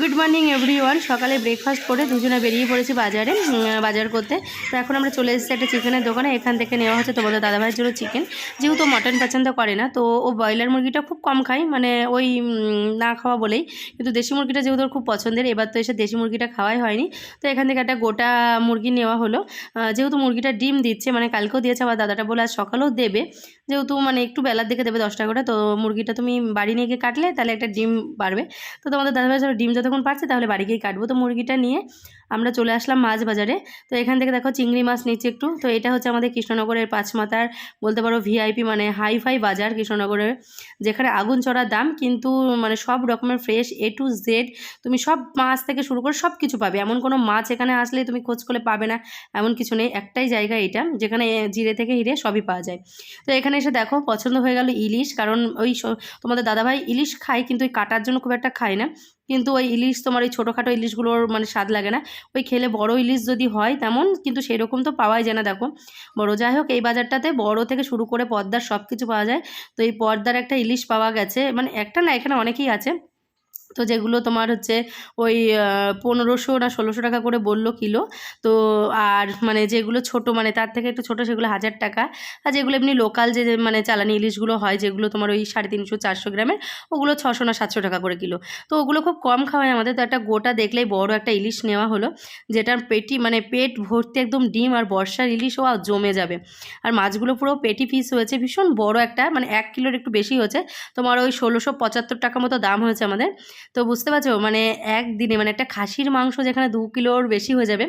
Good morning everyone সকালে breakfast করে দুজনে বেরিয়ে পড়েছি বাজারে বাজার করতে। তো এখন আমরা চলে এসেছি একটা চিকেনের দোকানে। এখান থেকে নেওয়া হচ্ছে তোমাদের দাদাভাইয়ের জন্য চিকেন যেহেতু মটন পছন্দ করে না, তো ও ব্রয়লার মুরগিটা খুব কম খায়। মানে ওই না খাওয়া বলেই। কিন্তু দেশি মুরগিটা যেহেতু খুব পছন্দের, এবার তো এসে দেশি মুরগিটা খাওয়াই হয়নি। তো এখান থেকে একটা গোটা মুরগি নেওয়া হলো। যেহেতু মুরগিটা ডিম দিচ্ছে মানে কালকেও দিয়েছে আবার দাদাটা বলে আজ সকালেও দেবে। যেহেতু মানে একটু বেলার দিকে দেবে দশটা করে, তো মুরগিটা তুমি বাড়ি নিয়ে গিয়ে কাটলে তাহলে একটা ডিম বাড়বে। তো তোমাদের দাদাভাই ডিম যতক্ষণ পারছে তাহলে বাড়ি গিয়ে কাটবো। তো মুরগিটা নিয়ে আমরা চলে আসলাম মাছ বাজারে। তো এখান থেকে দেখো চিংড়ি মাছ নিচ্ছি একটু। তো এটা হচ্ছে আমাদের কৃষ্ণনগরের পাঁচমাথার বলতে পারো ভিআইপি মানে হাই ফাই বাজার কৃষ্ণনগরের, যেখানে আগুন চড়া দাম কিন্তু মানে সব রকমের ফ্রেশ এ টু জেড তুমি সব মাছ থেকে শুরু করে সব কিছু পাবে। এমন কোনো মাছ এখানে আসলে তুমি খোঁজ করলে পাবে না, এমন কিছু নেই। একটাই জায়গা এটা, যেখানে জিরে থেকে হিরে সবই পাওয়া যায়। তো এখানে এসে দেখো পছন্দ হয়ে গেল ইলিশ, কারণ ওই তোমাদের দাদাভাই ইলিশ খায়, কিন্তু ওই কাটার জন্য খুব একটা খায় না। কিন্তু ওই ইলিশ তোমার ওই ছোটোখাটো ইলিশগুলোর মানে স্বাদ লাগে না। ওই খেলে বড় ইলিশ যদি হয় তেমন, কিন্তু সেরকম তো পাওয়াই যায় না, দেখো। বড় যাই হোক, এই বাজারটাতে বড় থেকে শুরু করে পর্দার সব কিছু পাওয়া যায়। তো এই পর্দার একটা ইলিশ পাওয়া গেছে মানে একটা না এখানে অনেকেই আছে। তো যেগুলো তোমার হচ্ছে ওই পনেরোশো না ষোলোশো টাকা করে বলল কিলো। তো আর মানে যেগুলো ছোট মানে তার থেকে একটু ছোট সেগুলো হাজার টাকা। আর যেগুলো এমনি লোকাল যে মানে চালানি ইলিশগুলো হয়, যেগুলো তোমার ওই সাড়ে তিনশো, চারশো গ্রামের, ওগুলো ছশো না সাতশো টাকা করে কিলো। তো ওগুলো খুব কম খাওয়ায় আমাদের। তো একটা গোটা দেখলেই বড় একটা ইলিশ নেওয়া হলো, যেটার পেটি মানে পেট ভর্তি একদম ডিম আর বর্ষার ইলিশ ও জমে যাবে। আর মাছগুলো পুরো পেটি পিস হয়েছে, ভীষণ বড় একটা মানে এক কিলোর একটু বেশি হয়েছে। তোমার ওই ষোলোশো পঁচাত্তর টাকা মতো দাম হয়েছে আমাদের। তো বুঝতে পারছ? মানে একদিনে মানে একটা খাসির মাংস যেখানে দু কিলোর বেশি হয়ে যাবে।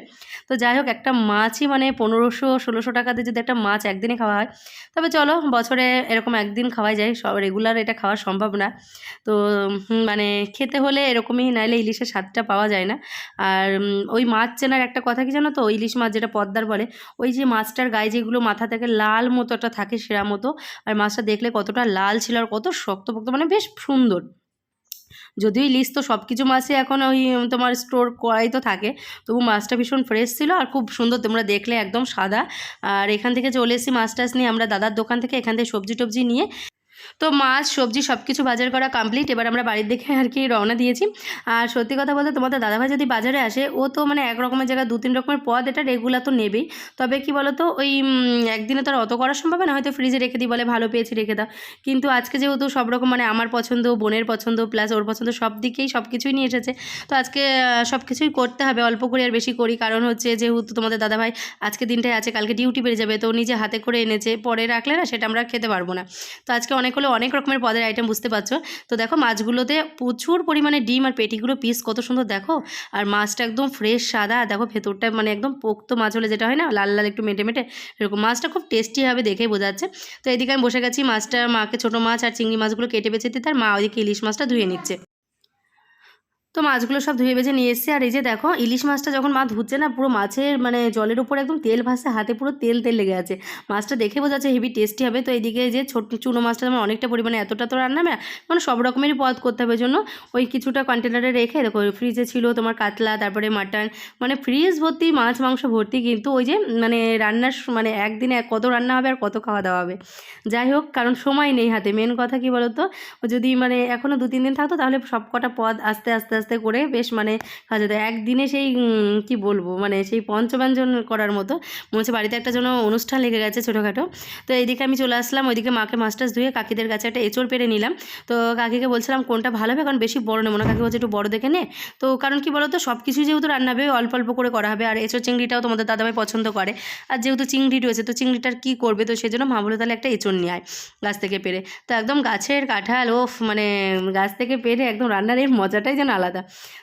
তো যাই হোক, একটা মাছই মানে পনেরোশো, ষোলোশো টাকাতে যদি একটা মাছ একদিনে খাওয়া হয়, তবে চলো বছরে এরকম একদিন খাওয়াই যায়। সব রেগুলার এটা খাওয়া সম্ভব না। তো মানে খেতে হলে এরকমই, নাইলে ইলিশের স্বাদটা পাওয়া যায় না। আর ওই মাছ চেনার একটা কথা কি জানো তো? ইলিশ মাছ যেটা পদ্মার বলে, ওই যে মাছটার গায়ে যেগুলো মাথা থেকে লাল মতো একটা থাকে সেরা মতো, আর মাছটা দেখলে কতটা লাল ছিল আর কত শক্তপোক্ত মানে বেশ সুন্দর। যদিও ইলিশ তো সব কিছু মাছই এখন ওই তোমার স্টোর করাই তো থাকে। তবু মাছটা ভীষণ ফ্রেশ ছিল আর খুব সুন্দর তোমরা দেখলে, একদম সাদা। আর এখান থেকে চলে এসেছি মাছ টাছ নিয়ে। আমরা দাদার দোকান থেকে এখান থেকে সবজি টবজি নিয়ে তো মাছ, সবজি সব কিছু বাজার করা কমপ্লিট এবার আমরা বাড়ির দিকে আর কি রওনা দিয়েছি। আর সত্যি কথা বলতে তোমাদের দাদাভাই যদি বাজারে আসে, ও তো মানে এক রকমের জায়গায় দু তিন রকমের পদ, এটা রেগুলার তো নেবেই। তবে কি বলো তো ওই একদিনে তো আর অত করা সম্ভব না, হয়তো ফ্রিজে রেখে দিই বলে, ভালো পেয়েছি, রেখে দাও। কিন্তু আজকে যেহেতু সব রকম মানে আমার পছন্দ, বোনের পছন্দ প্লাস ওর পছন্দ, সব দিকেই সব কিছুই নিয়ে এসেছে। তো আজকে সব কিছুই করতে হবে, অল্প করে আর বেশি করি। কারণ হচ্ছে যেহেতু তোমাদের দাদাভাই আজকে দিনটাই আছে, কালকে ডিউটি বেড়ে যাবে, তো নিজে হাতে করে এনেছে। পরে রাখলে না, সেটা আমরা খেতে পারব না। তো আজকে অনেক হলে অনেক রকমের পদের আইটেম বুঝতে পারছ? তো দেখো, মাছগুলোতে প্রচুর পরিমাণে ডিম আর পেটিগুলো পিস কত সুন্দর দেখো। আর মাছটা একদম ফ্রেশ সাদা, দেখো ভেতরটা মানে একদম পোক্ত মাছ হলে যেটা হয় না, লাল লাল একটু মেটে মেটে এরকম। মাছটা খুব টেস্টি হবে দেখেই বোঝা যাচ্ছে। তো এদিকে আমি বসে গেছি, মাছটা মাকে ছোটো মাছ আর চিংড়ি মাছগুলো কেটে বেছে দিতে আর মা ওইদিকে ইলিশ মাছটা ধুয়ে নিচ্ছে। তো মাছগুলো সব ধুয়ে বেছে নিয়ে এসেছি। আর এই যে দেখো, ইলিশ মাছটা যখন মা ধুচ্ছে না, পুরো মাছের মানে জলের উপর একদম তেল ভাসে, হাতে পুরো তেল তেল লেগে আছে। মাছটা দেখে বোঝা যাচ্ছে হেভি টেস্টি হবে। তো এইদিকে যে ছোট চুনো মাছটা আমার অনেকটা পরিমাণে এতটা তো রান্না না মানে সব রকমেরই পদ করতে হবে। জন্য ওই কিছুটা কন্টেনারে রেখে, দেখো ফ্রিজে ছিল তোমার কাতলা, তারপরে মাটন মানে ফ্রিজ ভর্তি, মাছ, মাংস ভর্তি কিন্তু ওই যে মানে রান্নার মানে একদিনে কত রান্না হবে আর কত খাওয়া দাওয়া হবে। যাই হোক, কারণ সময় নেই হাতে। মেন কথা কি বলতো? যদি মানে এখনও দু তিন দিন থাকতো, তাহলে সব কটা পদ আস্তে আস্তে আস্তে করে বেশ মানে খাওয়া যেত। একদিনে সেই কি বলব? মানে সেই পঞ্চব্যঞ্জন করার মতো। মনে হচ্ছে বাড়িতে একটা যেন অনুষ্ঠান লেগে গেছে ছোটোখাটো। তো এইদিকে আমি চলে আসলাম, ওইদিকে মাকে মাস্টার্স ধুয়ে কাকিদের কাছে একটা এঁচড় পেরে নিলাম। তো কাকিকে বলছিলাম, কোনটা ভালো হবে? কারণ বেশি বড় নেব না। কাকি বলছে, একটু বড় দেখে নে। তো কারণ কি বলতো? সব কিছু যেহেতু রান্না হবে, অল্প অল্প করে করা হবে। আর এঁচড় চিংড়িটাও তোমাদের দাদাভাই পছন্দ করে। আর যেহেতু চিংড়ি রয়েছে, তো চিংড়িটার কী করবে? তো সেজন্য মা বলে তাহলে একটা এঁচড় নিয়ে আয় গাছ থেকে পেরে। তো একদম গাছের কাঁঠাল, ওফ! মানে গাছ থেকে পেরে একদম রান্নার এর মজাটাই যেন আলাদা।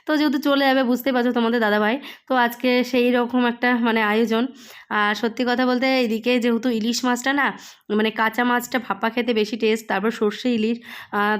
তো যেহেতু চলে যাবে, বুঝতেই পারছ তোমাদের দাদাভাই, তো আজকে সেই রকম একটা মানে আয়োজন। আর সত্যি কথা বলতে এদিকে যেহেতু ইলিশ মাছটা না মানে কাঁচা মাছটা ভাপা খেতে বেশি টেস্ট তারপর সর্ষে ইলিশ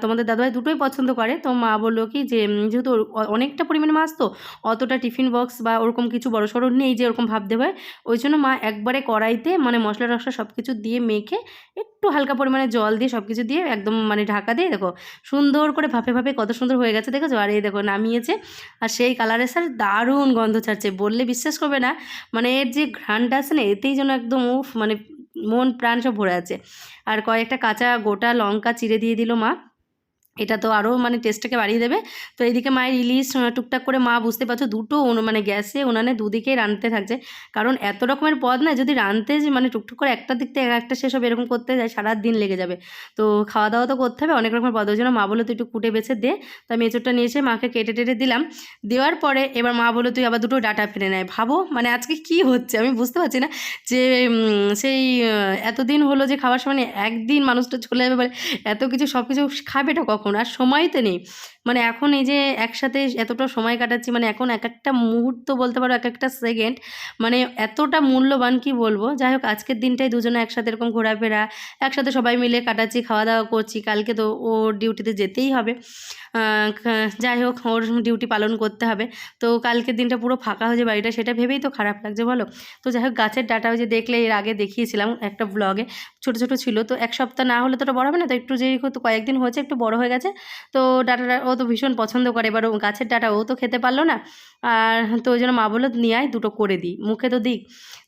তোমাদের দাদাভাই দুটোই পছন্দ করে। তো মা বলল কি যে যেহেতু অনেকটা পরিমাণে মাছ তো, অতটা টিফিন বক্স বা ওরকম কিছু বড় সড়ো নেই যে ওরকম ভাব দেবে ওই জন্য মা একবারে কড়াইতে মানে মশলা টশলা সব কিছু দিয়ে মেখে একটু হালকা পরিমাণে জল দিয়ে সব কিছু দিয়ে একদম মানে ঢাকা দিয়ে দেখো, সুন্দর করে ভাপে ভাপে কত সুন্দর হয়ে গেছে, দেখেছ? আর এই দেখো নামিয়েছে। আর সেই কালারের স্যার দারুণ গন্ধ ছাড়ছে, বললে বিশ্বাস করবে না। মানে এর যে ঘ্রাণটা আছে না, এতেই যেন একদম উফ মানে মন প্রাণ সব ভরে আছে। আর কয়েকটা কাঁচা গোটা লঙ্কা চিড়ে দিয়ে দিল মা। এটা তো আরও মানে টেস্টটাকে বাড়িয়ে দেবে। তো এইদিকে মায়ের ইলিশ টুকটাক করে মা বুঝতে পারছ, দুটো মানে গ্যাসে উনানে দুদিকেই রাঁধতে থাকছে। কারণ এত রকমের পদ না, যদি রাঁধতে যে মানে টুকটুক করে একটা দিক থেকে একটা শেষ হবে, এরকম করতে যায়, সারা দিন লেগে যাবে। তো খাওয়া দাওয়া তো করতে হবে, অনেক রকমের পদ ওই জন্য মা বলো তুই একটু কুটে বেছে দে। তো আমি এঁচোড়টা নিয়ে এসে মাকে কেটে টেটে দিলাম। দেওয়ার পরে এবার মা বলো তুই আবার দুটো ডাটা ফেলে নেয় ভাবো মানে আজকে কি হচ্ছে? আমি বুঝতে পারছি না যে সেই এতদিন হলো যে খাওয়ার সময় একদিন মানুষটা চলে যাবে বলে এত কিছু সব কিছু খাবেটা কখন আর সময় তো নেই। মানে এখন এই যে একসাথে এতটা সময় কাটাচ্ছি মানে এখন এক একটা মুহূর্ত বলতে পারো, এক একটা সেকেন্ড মানে এতটা মূল্যবান কি বলব? যাই হোক, আজকের দিনটাই দুজনে একসাথে এরকম ঘোরাফেরা, একসাথে সবাই মিলে কাটাচ্ছি খাওয়া দাওয়া করছি, কালকে তো ওর ডিউটিতে যেতেই হবে। যাই হোক, ওর ডিউটি পালন করতে হবে। তো কালকের দিনটা পুরো ফাঁকা হয়ে বাড়িটা, সেটা ভেবেই তো খারাপ লাগছে, বলো? তো যাই হোক, গাছের ডাটা যে দেখলে, এর আগে দেখিয়েছিলাম একটা ব্লগে ছোট ছোট ছিল। তো এক সপ্তাহ না হলে তো বড় হবে না? তো একটু যেই তো কয়েকদিন হয়েছে, একটু বড় হয়ে গেছে। তো ডাটাটা ও তো ভীষণ পছন্দ করে। এবার ও গাছের ডাটা ও তো খেতে পারল না। আর তো ওই জন্য মা বলল, নিয়ে আয় দুটো করে দিই মুখে তো দিক।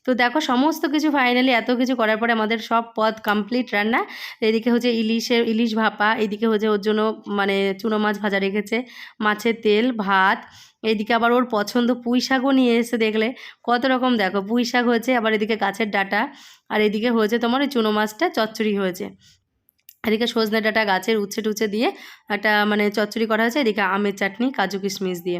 তো দেখো, সমস্ত কিছু ফাইনালি এত কিছু করার পরে আমাদের সব পদ কমপ্লিট রান্না। এদিকে হচ্ছে ইলিশের, ইলিশ ভাপা, এদিকে হচ্ছে ওর জন্য মানে চুনো মাছ ভাজা রেখেছে, মাছের তেল, ভাত। এদিকে আবার ওর পছন্দ পুঁই শাকও নিয়ে এসে দেখলে। কত রকম দেখো, পুঁই শাক হয়েছে, আবার এদিকে গাছের ডাটা। আর এদিকে হয়েছে তোমার ওই চুনো মাছটা চচ্চড়ি হয়েছে। এদিকে সজনে ডাটা গাছের উচ্ছে টুচ্ছে দিয়ে একটা মানে চচ্চড়ি করা হয়েছে, এদিকে আমের চাটনি, কাজু কিশমিশ দিয়ে।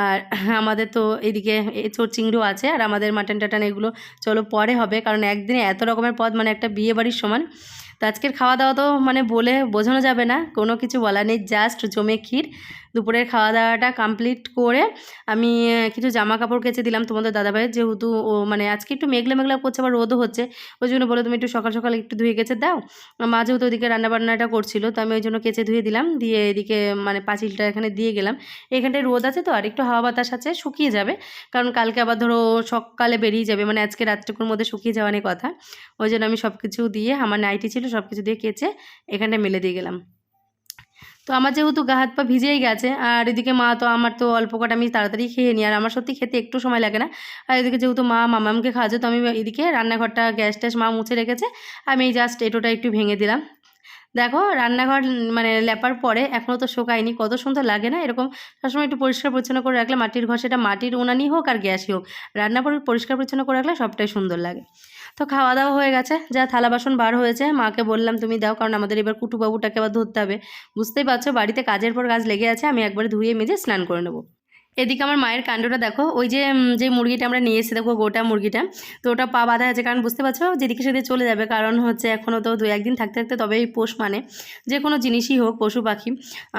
আর আমাদের তো এদিকে চোর চিংড়ো আছে, আর আমাদের মাটন টাটান এগুলো চলো পরে হবে, কারণ একদিনে এত রকমের পদ মানে একটা বিয়ে বাড়ির সমান। তো আজকের খাওয়া দাওয়া তো মানে বলে বোঝানো যাবে না, কোনো কিছু বলা নেই জাস্ট জমে ক্ষীর। দুপুরের খাওয়া দাওয়াটা কমপ্লিট করে আমি কিছু জামা কাপড় কেচে দিলাম তোমাদের দাদাভাইয়ের। যেহেতু ও মানে আজকে একটু মেঘলা মেঘলা করছে, আবার রোদও হচ্ছে। ওই জন্য বলে তুমি একটু সকাল সকাল একটু ধুয়ে গেছে, দাও। মা যেহেতু ওদিকে রান্নাবান্নাটা করছিল, তো আমি ওই জন্য কেচে ধুয়ে দিলাম। দিয়ে এদিকে মানে পাঁচিলটা এখানে দিয়ে গেলাম। এখানটায় রোদ আছে তো, আর একটু হাওয়া বাতাস আছে, শুকিয়ে যাবে। কারণ কালকে আবার ধরো সকালে বেরিয়ে যাবে মানে আজকে রাত্রিকুর মধ্যে শুকিয়ে যাওয়া কথা। ওই জন্য আমি সব কিছু দিয়ে, আমার নাইটি ছিল সব কিছু দিয়ে কেচে এখানটায় মেলে দিয়ে গেলাম। তো আমার যেহেতু গা হাত পা ভিজেই গেছে, আর এদিকে মা তো আমার তো অল্প কটা আমি তাড়াতাড়ি খেয়ে নিই, আর আমার সত্যি খেতে একটু সময় লাগে না। আর এদিকে যেহেতু মা মামামকে খাওয়াচ্ছে, তো আমি এদিকে রান্নাঘরটা গ্যাস ট্যাস মা মুছে রেখেছে, আমি এই জাস্ট এটোটা একটু ভেঙে দিলাম। দেখো রান্নাঘর মানে লেপার পরে এখনও তো শোকায়নি, কত সুন্দর লাগে না এরকম সবসময় একটু পরিষ্কার পরিচ্ছন্ন করে রাখলে মাটির ঘর সেটা মাটির উনানি হোক আর গ্যাসই হোক, রান্না করে পরিষ্কার পরিচ্ছন্ন করে রাখলে সবটাই সুন্দর লাগে। তো খাওয়া দাওয়া হয়ে গেছে। যা থালা বাসন বার হয়েছে। মাকে বললাম, তুমি দাও, কারণ আমাদের এবার কুটুবাবুটাকে আবার ধরতে হবে। বুঝতেই পারছ, বাড়িতে কাজের পর কাজ লেগে আছে। আমি একবারে ধুয়ে মেজে স্নান করে নেব। এদিকে আমার মায়ের কাণ্ডটা দেখো, ওই যে যে মুরগিটা আমরা নিয়ে এসেছি, দেখো গোটা মুরগিটা। তো ওটা পা বাঁধা আছে, কারণ বুঝতে পারছ? যেদিকে সেদিকে চলে যাবে, কারণ হচ্ছে এখনও তো দু একদিন থাকতে থাকতে তবেই পোষ মানে যে কোনো জিনিসই হোক, পশু পাখি।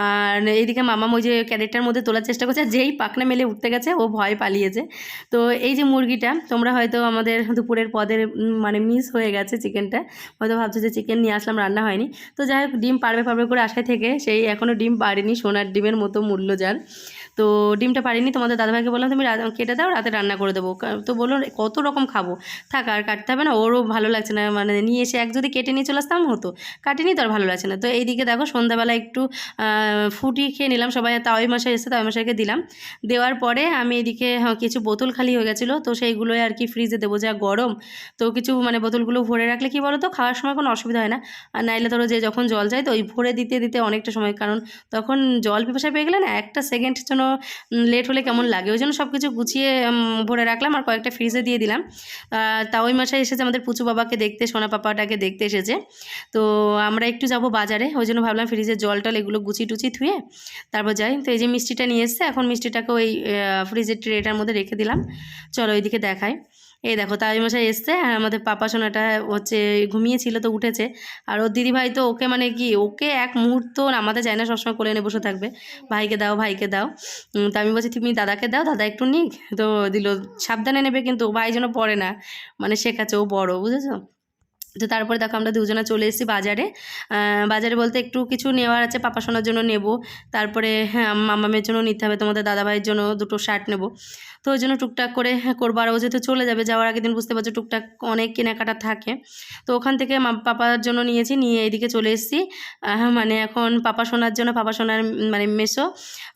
আর এইদিকে মামাম ওই যে ক্যারেটটার মধ্যে তোলার চেষ্টা করছে যেই পাখনা মেলে উঠতে গেছে, ও ভয় পালিয়েছে। তো এই যে মুরগিটা, তোমরা হয়তো আমাদের দুপুরের পদের মানে মিস হয়ে গেছে চিকেনটা। হয়তো ভাবছ যে চিকেন নিয়ে আসলাম, রান্না হয়নি। তো যাই হোক, ডিম পারবে পারবে করে আশায় থেকে, সেই এখনও ডিম পারেনি সোনার ডিমের মতো মূল্য যার তো ডিমটা পারিনি তোমাদের দাদাভাইকে বললাম তুমি কেটে দাও রাতে রান্না করে দেবো। তো বলল কত রকম খাব? থাক আর কাটতে হবে না ওরও ভালো লাগছে না। মানে নিয়ে এসে এক যদি কেটে নিয়ে চলে আসতাম হতো। কাটিনি তো আর ভালো লাগছে না। তো এইদিকে দেখো সন্ধ্যাবেলা একটু আহ, ফুটি খেয়ে নিলাম সবাই তাওয়াই মশাই এসে তাওয়াই মশাইকে দিলাম। দেওয়ার পরে আমি এদিকে কিছু বোতল খালি হয়ে গেছিল তো সেইগুলোই আর কি ফ্রিজে দেবো যা গরম। তো কিছু মানে বোতলগুলো ভরে রাখলে কি বলো তো খাওয়ার সময় কোনো অসুবিধা হয় না। আর নাইলে ধরো যে যখন জল যায় তো ওই ভরে দিতে দিতে অনেকটা সময় কারণ তখন জল পিপাসা পেয়ে গেলে না একটা সেকেন্ড জন্য লেট হলে কেমন লাগে? ওই জন্য সব কিছু গুছিয়ে ভরে রাখলাম আর কয়েকটা ফ্রিজে দিয়ে দিলাম। তা ওই মাসে এসেছে আমাদের পুচু বাবাকে দেখতে, সোনা পাপাটাকে দেখতে এসেছে। তো আমরা একটু যাব বাজারে, ওই জন্য ভাবলাম ফ্রিজের জল টল এগুলো গুছি টুচি ধুয়ে তারপর যাই। তো এই যে মিষ্টিটা নিয়ে এসছে, এখন মিষ্টিটাকে ওই ফ্রিজের ট্রেটার মধ্যে রেখে দিলাম। চলো ওইদিকে দেখাই। এই দেখো মশাই এসছে, আর আমাদের পাপা সোনাটা হচ্ছে ঘুমিয়েছিল তো উঠেছে। আর ওর দিদিভাই তো ওকে মানে কি, ওকে এক মুহূর্ত আমাদের যায় না সবসময় কোলে এনে বসে থাকবে। ভাইকে দাও ভাইকে দাও। তো আমি বলছি, তুমি দাদাকে দাও, দাদা একটু নিক। তো দিল, সাবধানে নেবে কিন্তু ভাই যেন পড়ে না। মানে শেখাচ্ছে, ও বড়, বুঝেছ? তো তারপরে দেখো আমরা দুজনে চলে এসেছি বাজারে। বাজারে বলতে একটু কিছু নেওয়ার আছে পাপা সোনার জন্য নেব। তারপরে হ্যাঁ মামা মামামের জন্য নিতে হবে তোমাদের দাদাভাইয়ের জন্য দুটো শার্ট নেব। তো ওই জন্য টুকটাক করে হ্যাঁ, করব। আর ও যেহেতু চলে যাবে যাওয়ার আগের দিন বুঝতে পারছ টুকটাক অনেক কেনাকাটা থাকে। তো ওখান থেকে পাপার জন্য নিয়েছি নিয়ে এইদিকে চলে এসেছি। মানে এখন পাপা সোনার জন্য পাপা সোনার মানে মেসো।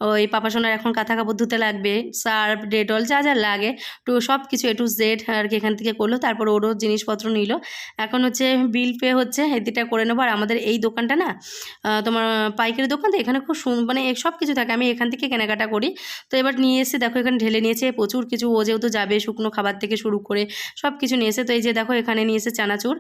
ওই পাপা সোনার এখন কাঁথা কাপড় ধুতে লাগবে সার্ফ ডেটল যা যা লাগে। তো সব কিছু এ টু জেড আর কি এখান থেকে করল। তারপর ওরও জিনিসপত্র নিল। এখন হচ্ছে বিল পে হচ্ছে এদিকটা করে নেব। আর আমাদের এই দোকানটা না তোমার পাইকারি দোকান তো, এখানে খুব সুন মানে সব কিছু থাকে। আমি এখান থেকে কেনাকাটা করি। তো এবার নিয়ে এসে দেখো, এখানে ঢেলে নিয়েছে, প্রচুর কিছু, ও যেহেতু যাবে শুকনো খাবার থেকে শুরু করে সব কিছু নিয়ে এসে, তো এই যে দেখো, এখানে নিয়ে এসে চানাচুর।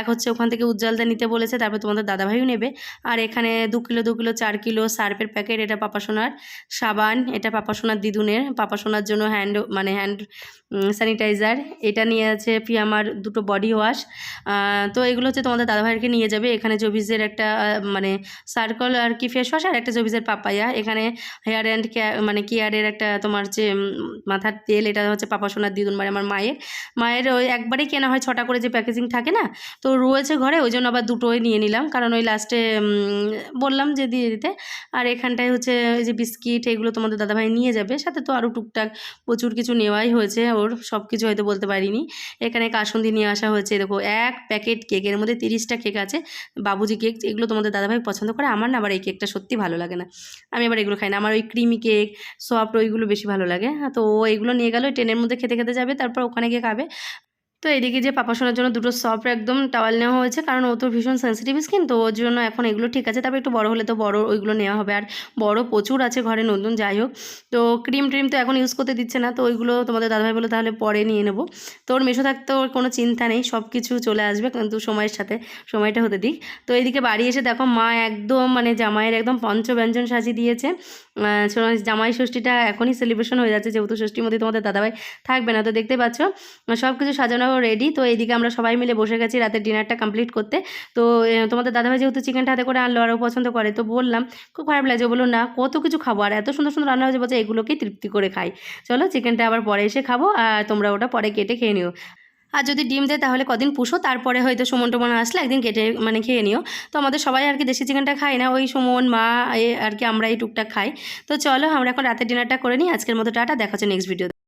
এক হচ্ছে ওখান থেকে উজ্জ্বলদা নিতে বলেছে, তারপর তোমাদের দাদাভাইও নেবে। আর এখানে দু কিলো দু কিলো, চার কিলো সার্ফের প্যাকেট এটা পাপাসোনার সাবান, এটা পাপাসোনার দিদুনের। পাপাসোনার জন্য হ্যান্ড মানে হ্যান্ড স্যানিটাইজার এটা নিয়ে আছে পিয়ামার দুটো বডি ওয়াশ তো এগুলো হচ্ছে তোমাদের দাদাভাইকে নিয়ে যাবে। এখানে জবিজের একটা মানে সার্কল আর কি ফেস ওয়াশ আর একটা জবিজের পাপায়া এখানে হেয়ার অ্যান্ড কেয়ার মানে কেয়ারের একটা তোমার যে মাথার তেল, এটা হচ্ছে পাপাসোনার দিদুন মানে আমার মায়ের। মায়ের ওই একবারেই কেনা হয়, ছটা করে যে প্যাকেজিং থাকে না, তো রয়েছে ঘরে, ওই জন্য আবার দুটোই নিয়ে নিলাম। কারণ ওই লাস্টে বললাম যে দিয়ে দিতে। আর এখানটায় হচ্ছে ওই যে বিস্কিট, এগুলো তোমাদের দাদাভাই নিয়ে যাবে। সাথে তো আরও টুকটাক প্রচুর কিছু নেওয়াই হয়েছে। ওর সব কিছু হয়তো বলতে পারিনি। এখানে কাসুন্দি নিয়ে আসা হয়েছে, দেখো, এক প্যাকেট কেক এর মধ্যে তিরিশটা কেক আছে। বাবুজি কেক এগুলো তোমাদের দাদাভাই পছন্দ করে। আমার না আবার এই কেকটা সত্যি ভালো লাগে না। আমি আবার এগুলো খাই না। আমার ওই ক্রিমি কেক সফট ওইগুলো বেশি ভালো লাগে। হ্যাঁ, তো ও এগুলো নিয়ে গেল ট্রেনের মধ্যে খেতে খেতে যাবে তারপর ওখানে গিয়ে খাবে। তো এদিকে যে পাপা শোনার জন্য দুটো সফট একদম টাওয়াল নেওয়া হয়েছে, কারণ ও তো ভীষণ সেন্সিটিভ স্কিন তো ওর জন্য এখন এগুলো ঠিক আছে। তারপর একটু বড় হলে তো বড় ওইগুলো নেওয়া হবে। আর বড় প্রচুর আছে ঘরে নতুন, যাই হোক। তো ক্রিম ট্রিম তো এখন ইউজ করতে দিচ্ছে না, তো ওইগুলো তোমাদের দাদাভাই বলে তাহলে পরে নিয়ে নেব। তো ওর মেশো থাকতে ওর কোনো চিন্তা নেই সব কিছু চলে আসবে কিন্তু সময়ের সাথে, সময়টা হতে দিক। তো এইদিকে বাড়ি এসে দেখো মা একদম মানে জামাইয়ের একদম পঞ্চব্যঞ্জন সাজিয়ে দিয়েছে। জামাই ষষ্ঠীটা এখনই সেলিব্রেশন হয়ে যাচ্ছে, যেহেতু ষষ্ঠীর মধ্যে তোমাদের দাদাভাই থাকবে না, তো দেখতে পাচ্ছ? সব কিছু সাজানো রেডি তো এইদিকে আমরা সবাই মিলে বসে গেছি রাতের ডিনারটা কমপ্লিট করতে। তো তোমাদের দাদাভাই যেহেতু চিকেনটা হাতে করে আনলো আরও পছন্দ করে, তো বললাম, খুব খারাপ লাগছে। বলল, না, কত কিছু খাব আর এত সুন্দর সুন্দর রান্না হয়েছে, বলছে এগুলোকেই তৃপ্তি করে খাই। চলো চিকেনটা আবার পরে এসে খাব আর তোমরা ওটা পরে কেটে খেয়ে নিও। আর যদি ডিম দেয়, তাহলে কদিন পুষো, তারপরে হয়তো সুমন টুমন আসলে একদিন কেটে মানে খেয়ে নিও। তো আমাদের সবাই আর কি দেশি চিকেনটা খাই না, ওই সুমন, মা আর কি আমরা এই টুকটাক খাই। তো চলো, আমরা এখন রাতের ডিনারটা করে নিই। আজকের মতো টাটা, দেখা হচ্ছে নেক্সট ভিডিও